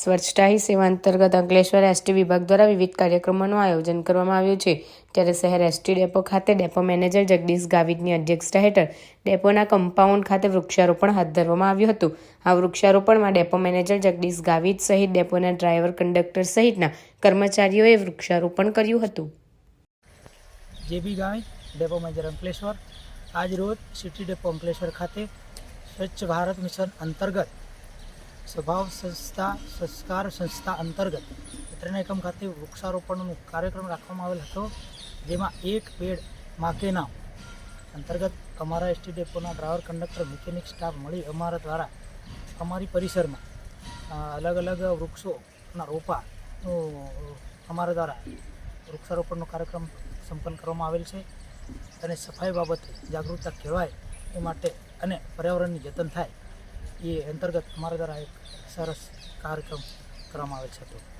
સ્વચ્છતા હી સેવા અંતર્ગત અંકલેશ્વર એસટી વિભાગ દ્વારા વિવિધ કાર્યક્રમોનું આયોજન કરવામાં આવ્યું છે. ત્યારે શહેર એસટી ડેપો ખાતે ડેપો મેનેજર જગદીશ ગાવિતની અધ્યક્ષતા હેઠળ ડેપોના કમ્પાઉન્ડ ખાતે વૃક્ષારોપણ હાથ ધરવામાં આવ્યું હતું. આ વૃક્ષારોપણમાં ડેપો મેનેજર જગદીશ ગાવિત સહિત ડેપોના ડ્રાઈવર કંડક્ટર સહિતના કર્મચારીઓએ વૃક્ષારોપણ કર્યું હતું. જેબી ગામે ડેપો મેનેજર અંકલેશ્વર. આજ રોજ સિટી ડેપો અંકલેશ્વર ખાતે સ્વચ્છ ભારત મિશન અંતર્ગત સ્વભાવ સંસ્થા સંસ્કાર સંસ્થા અંતર્ગત વિતરણ એકમ ખાતે વૃક્ષારોપણનો કાર્યક્રમ રાખવામાં આવેલ હતો, જેમાં એક પેડ માકે નામ અંતર્ગત અમારા એસટી ડેપોના ડ્રાઈવર કંડક્ટર, મિકેનિક સ્ટાફ મળી અમારા દ્વારા અમારી પરિસરમાં અલગ અલગ વૃક્ષોના રોપાનું અમારા દ્વારા વૃક્ષારોપણનો કાર્યક્રમ સંપન્ન કરવામાં આવેલ છે અને સફાઈ બાબતે જાગૃતતા કહેવાય એ માટે અને પર્યાવરણની જતન થાય એ અંતર્ગત અમારા દ્વારા એક સરસ કાર્યક્રમ કરવામાં આવેલ છે તો